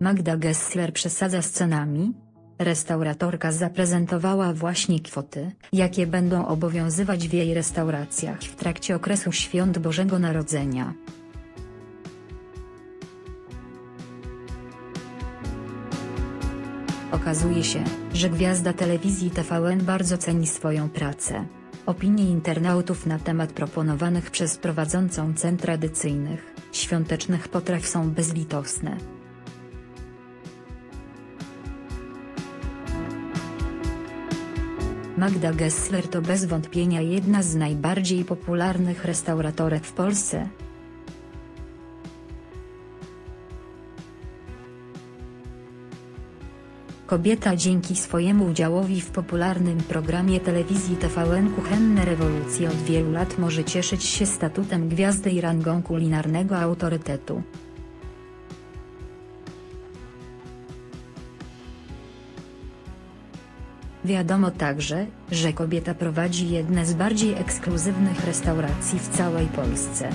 Magda Gessler przesadza z cenami? Restauratorka zaprezentowała właśnie kwoty, jakie będą obowiązywać w jej restauracjach w trakcie okresu świąt Bożego Narodzenia. Okazuje się, że gwiazda telewizji TVN bardzo ceni swoją pracę. Opinie internautów na temat proponowanych przez prowadzącą cen tradycyjnych, świątecznych potraw są bezlitosne. Magda Gessler to bez wątpienia jedna z najbardziej popularnych restauratorek w Polsce. Kobieta dzięki swojemu udziałowi w popularnym programie telewizji TVN Kuchenne Rewolucje od wielu lat może cieszyć się statutem gwiazdy i rangą kulinarnego autorytetu. Wiadomo także, że kobieta prowadzi jedne z bardziej ekskluzywnych restauracji w całej Polsce.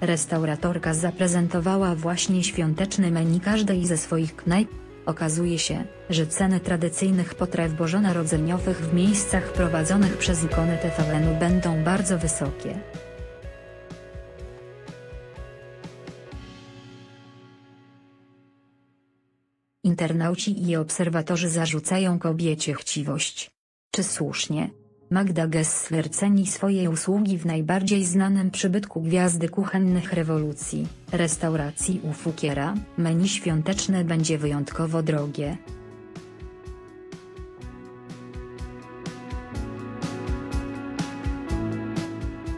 Restauratorka zaprezentowała właśnie świąteczny menu każdej ze swoich knajp. Okazuje się, że ceny tradycyjnych potraw bożonarodzeniowych w miejscach prowadzonych przez ikony TVN-u będą bardzo wysokie. Internauci i obserwatorzy zarzucają kobiecie chciwość. Czy słusznie? Magda Gessler ceni swoje usługi w najbardziej znanym przybytku gwiazdy kuchennych rewolucji, restauracji u Fukiera, menu świąteczne będzie wyjątkowo drogie.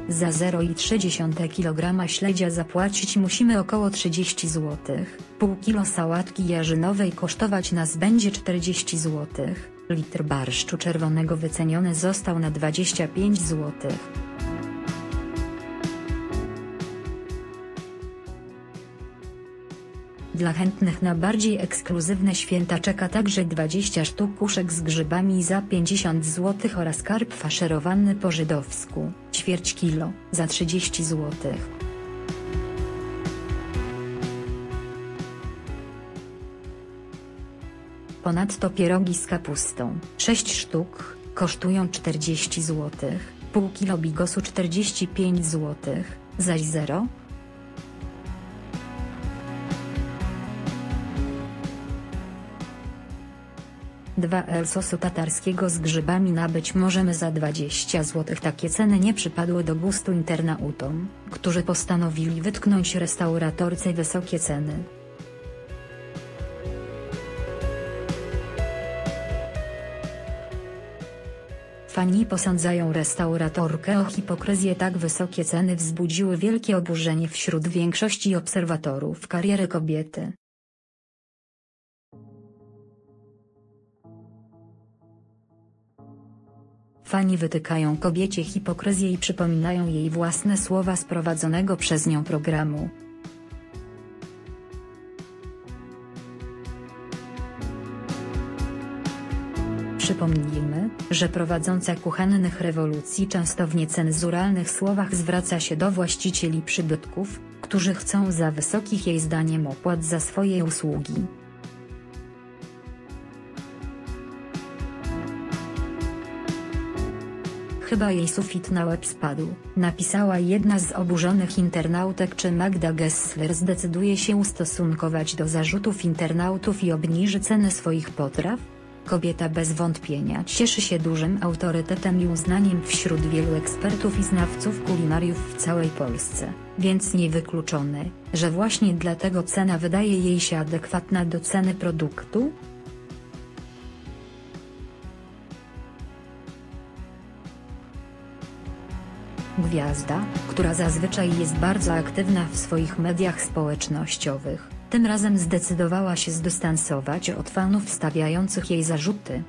Za 0,3 kg śledzia zapłacić musimy około 30 zł, pół kilo sałatki jarzynowej kosztować nas będzie 40 zł, litr barszczu czerwonego wyceniony został na 25 zł. Dla chętnych na bardziej ekskluzywne święta czeka także 20 sztuk kuszek z grzybami za 50 zł oraz karp faszerowany po żydowsku, ćwierć kilo, za 30 zł. Ponadto pierogi z kapustą, 6 sztuk, kosztują 40 zł, pół kilo bigosu 45 zł, zaś 0, 2L sosu tatarskiego z grzybami nabyć możemy za 20 zł. Takie ceny nie przypadły do gustu internautom, którzy postanowili wytknąć restauratorce wysokie ceny. Fani posądzają restauratorkę o hipokryzję tak wysokie ceny wzbudziły wielkie oburzenie wśród większości obserwatorów kariery kobiety. Fani wytykają kobiecie hipokryzję i przypominają jej własne słowa z prowadzonego przez nią programu. Przypomnijmy, że prowadząca kuchennych rewolucji często w niecenzuralnych słowach zwraca się do właścicieli przybytków, którzy chcą za wysokich jej zdaniem opłat za swoje usługi. Chyba jej sufit na łeb spadł, napisała jedna z oburzonych internautek czy Magda Gessler zdecyduje się ustosunkować do zarzutów internautów i obniży ceny swoich potraw? Kobieta bez wątpienia cieszy się dużym autorytetem i uznaniem wśród wielu ekspertów i znawców kulinariów w całej Polsce, więc niewykluczone, że właśnie dlatego cena wydaje jej się adekwatna do ceny produktu? Gwiazda, która zazwyczaj jest bardzo aktywna w swoich mediach społecznościowych, tym razem zdecydowała się zdystansować od fanów stawiających jej zarzuty,